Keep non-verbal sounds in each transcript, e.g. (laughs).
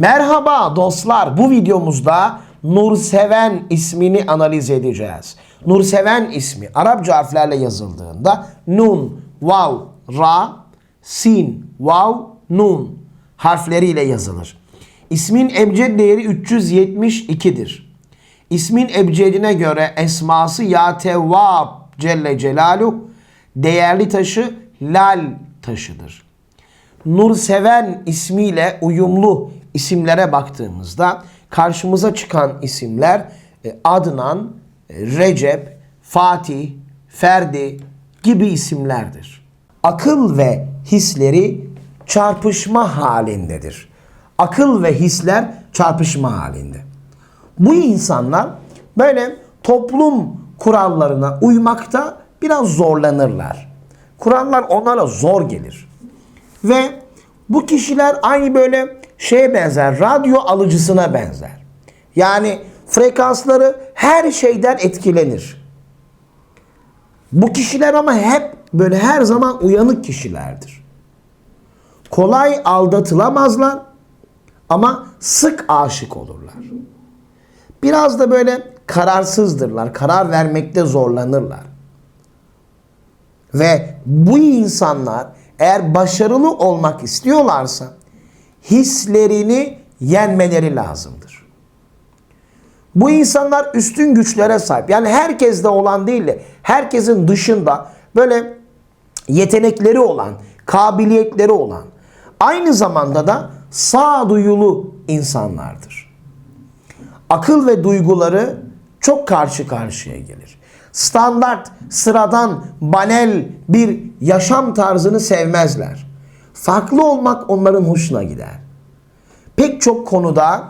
Merhaba dostlar. Bu videomuzda Nurseven ismini analiz edeceğiz. Nurseven ismi Arapça harflerle yazıldığında nun, vav, ra, sin, vav, nun harfleriyle yazılır. İsmin ebced değeri 372'dir. İsmin ebcedine göre esması ya tevvab Celle Celaluhu değerli taşı lal taşıdır. Nurseven ismiyle uyumlu isimlere baktığımızda karşımıza çıkan isimler e, Adnan, e, Recep, Fatih, Ferdi gibi isimlerdir. Akıl ve hisleri çarpışma halindedir. Akıl ve hisler çarpışma halinde. Bu insanlar böyle toplum kurallarına uymakta biraz zorlanırlar. Kurallar onlara zor gelir. Ve bu kişiler aynı böyle şeye benzer, radyo alıcısına benzer. Yani frekansları her şeyden etkilenir. Bu kişiler ama hep böyle her zaman uyanık kişilerdir. Kolay aldatılamazlar ama sık aşık olurlar. Biraz da böyle kararsızdırlar, karar vermekte zorlanırlar. Ve bu insanlar eğer başarılı olmak istiyorlarsa hislerini yenmeleri lazımdır. Bu insanlar üstün güçlere sahip. Yani herkeste olan değil de herkesin dışında böyle yetenekleri olan, kabiliyetleri olan, aynı zamanda da sağduyulu insanlardır. Akıl ve duyguları çok karşı karşıya gelir. Standart, sıradan, banel bir yaşam tarzını sevmezler. Farklı olmak onların hoşuna gider. Pek çok konuda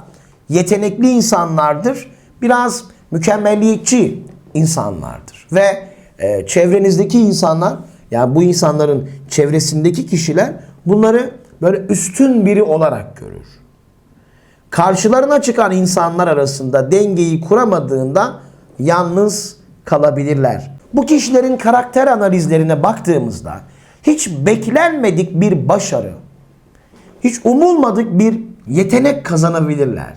yetenekli insanlardır. Biraz mükemmelliyetçi insanlardır. Ve e, çevrenizdeki insanlar, yani bu insanların çevresindeki kişiler bunları böyle üstün biri olarak görür. Karşılarına çıkan insanlar arasında dengeyi kuramadığında yalnız kalabilirler. Bu kişilerin karakter analizlerine baktığımızda hiç beklenmedik bir başarı, hiç umulmadık bir yetenek kazanabilirler.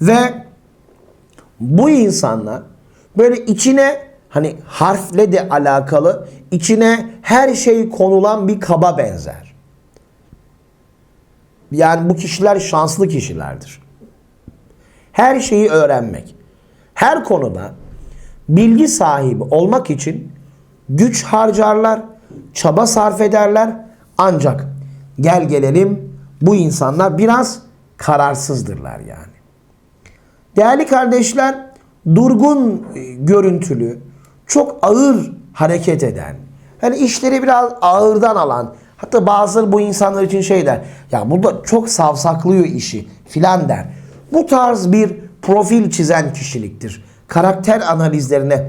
Ve bu insanlar böyle içine hani harfle de alakalı içine her şey konulan bir kaba benzer. Yani bu kişiler şanslı kişilerdir. Her şeyi öğrenmek. Her konuda bilgi sahibi olmak için güç harcarlar, çaba sarf ederler. Ancak gel gelelim bu insanlar biraz kararsızdırlar yani. Değerli kardeşler, durgun e, görüntülü, çok ağır hareket eden, hani işleri biraz ağırdan alan, hatta bazıları bu insanlar için şey der, ya burada çok savsaklıyor işi filan der. Bu tarz bir profil çizen kişiliktir. Karakter analizlerine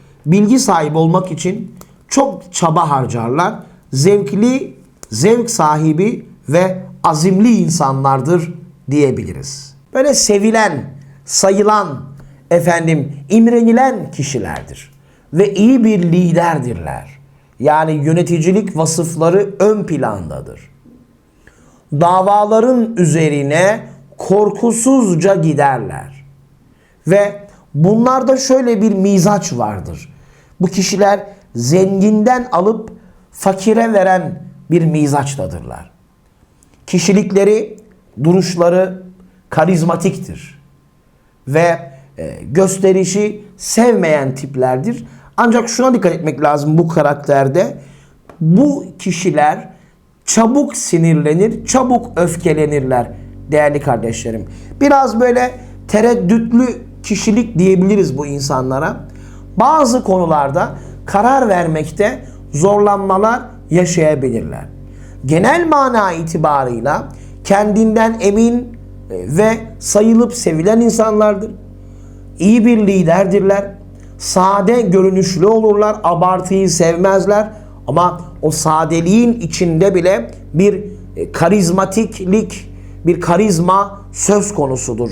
bilgi sahibi olmak için çok çaba harcarlar. Zevkli, zevk sahibi ve azimli insanlardır diyebiliriz. Böyle sevilen, sayılan, efendim imrenilen kişilerdir ve iyi bir liderdirler. Yani yöneticilik vasıfları ön plandadır. Davaların üzerine korkusuzca giderler. Ve bunlarda şöyle bir mizaç vardır. Bu kişiler zenginden alıp fakire veren bir mizaçtadırlar. Kişilikleri, duruşları karizmatiktir. Ve e, gösterişi sevmeyen tiplerdir. Ancak şuna dikkat etmek lazım bu karakterde. Bu kişiler çabuk sinirlenir, çabuk öfkelenirler değerli kardeşlerim. Biraz böyle tereddütlü kişilik diyebiliriz bu insanlara. Bazı konularda karar vermekte zorlanmalar yaşayabilirler. Genel mana itibarıyla kendinden emin e, ve sayılıp sevilen insanlardır. İyi bir liderdirler. Sade görünüşlü olurlar. Abartıyı sevmezler. Ama o sadeliğin içinde bile bir e, karizmatiklik, bir karizma söz konusudur.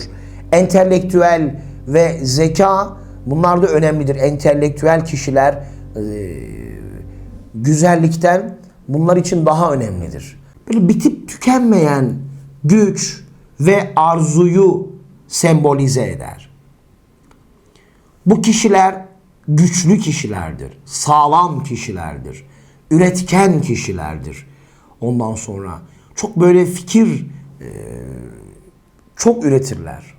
Entelektüel ve zeka bunlar da önemlidir. Entelektüel kişiler e, güzellikten bunlar için daha önemlidir. Böyle bitip tükenmeyen güç ve arzuyu sembolize eder. Bu kişiler güçlü kişilerdir, sağlam kişilerdir, üretken kişilerdir. Ondan sonra çok böyle fikir e, çok üretirler.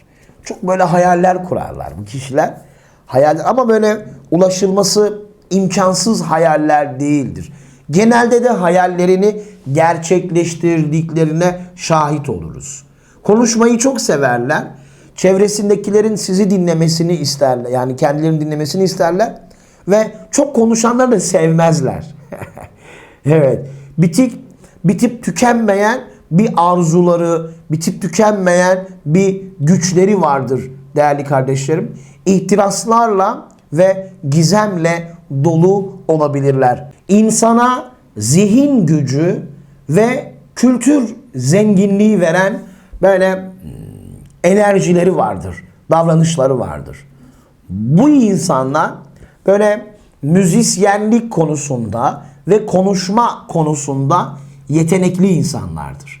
Çok böyle hayaller kurarlar bu kişiler. Hayaller ama böyle ulaşılması imkansız hayaller değildir. Genelde de hayallerini gerçekleştirdiklerine şahit oluruz. Konuşmayı çok severler. Çevresindekilerin sizi dinlemesini isterler. Yani kendilerini dinlemesini isterler. Ve çok konuşanları da sevmezler. (laughs) evet. Bitik, bitip tükenmeyen bir arzuları, bitip tükenmeyen bir güçleri vardır değerli kardeşlerim. İhtiraslarla ve gizemle dolu olabilirler. İnsana zihin gücü ve kültür zenginliği veren böyle hmm, enerjileri vardır, davranışları vardır. Bu insanlar böyle müzisyenlik konusunda ve konuşma konusunda yetenekli insanlardır.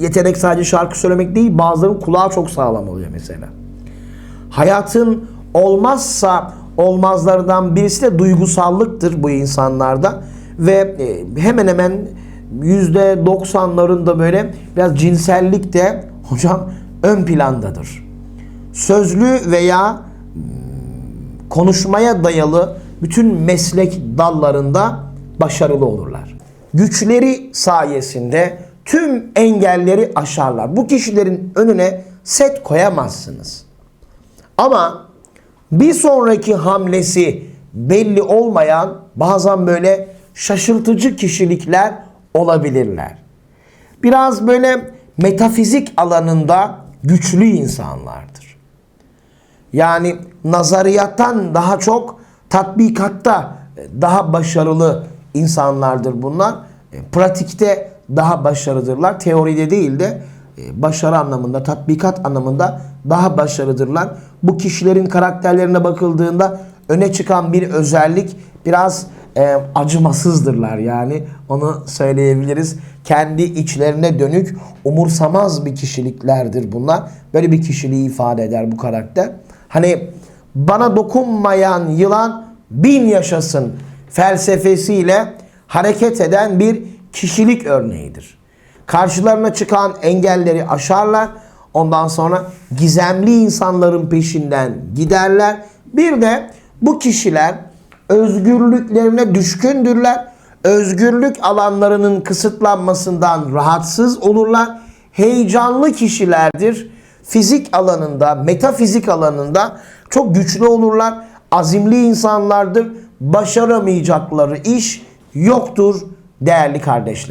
yetenek sadece şarkı söylemek değil, bazılarının kulağı çok sağlam oluyor mesela. Hayatın olmazsa olmazlardan birisi de duygusallıktır bu insanlarda ve e, hemen hemen yüzde 90'larında böyle biraz cinsellik de (laughs) hocam ön plandadır. Sözlü veya hmm, konuşmaya dayalı bütün meslek dallarında başarılı olurlar. Güçleri sayesinde tüm engelleri aşarlar. Bu kişilerin önüne set koyamazsınız. Ama bir sonraki hamlesi belli olmayan bazen böyle şaşırtıcı kişilikler olabilirler. Biraz böyle metafizik alanında güçlü insanlardır. Yani nazariyattan daha çok tatbikatta daha başarılı insanlardır bunlar. E, Pratikte daha başarılıdırlar. Teoride değil de e, başarı anlamında, tatbikat anlamında daha başarılıdırlar. Bu kişilerin karakterlerine bakıldığında öne çıkan bir özellik biraz e, acımasızdırlar yani onu söyleyebiliriz. Kendi içlerine dönük umursamaz bir kişiliklerdir bunlar. Böyle bir kişiliği ifade eder bu karakter. Hani bana dokunmayan yılan bin yaşasın felsefesiyle hareket eden bir kişilik örneğidir. Karşılarına çıkan engelleri aşarlar. Ondan sonra gizemli insanların peşinden giderler. Bir de bu kişiler özgürlüklerine düşkündürler. Özgürlük alanlarının kısıtlanmasından rahatsız olurlar. Heyecanlı kişilerdir. fizik alanında, metafizik alanında çok güçlü olurlar. Azimli insanlardır. Başaramayacakları iş yoktur değerli kardeşler.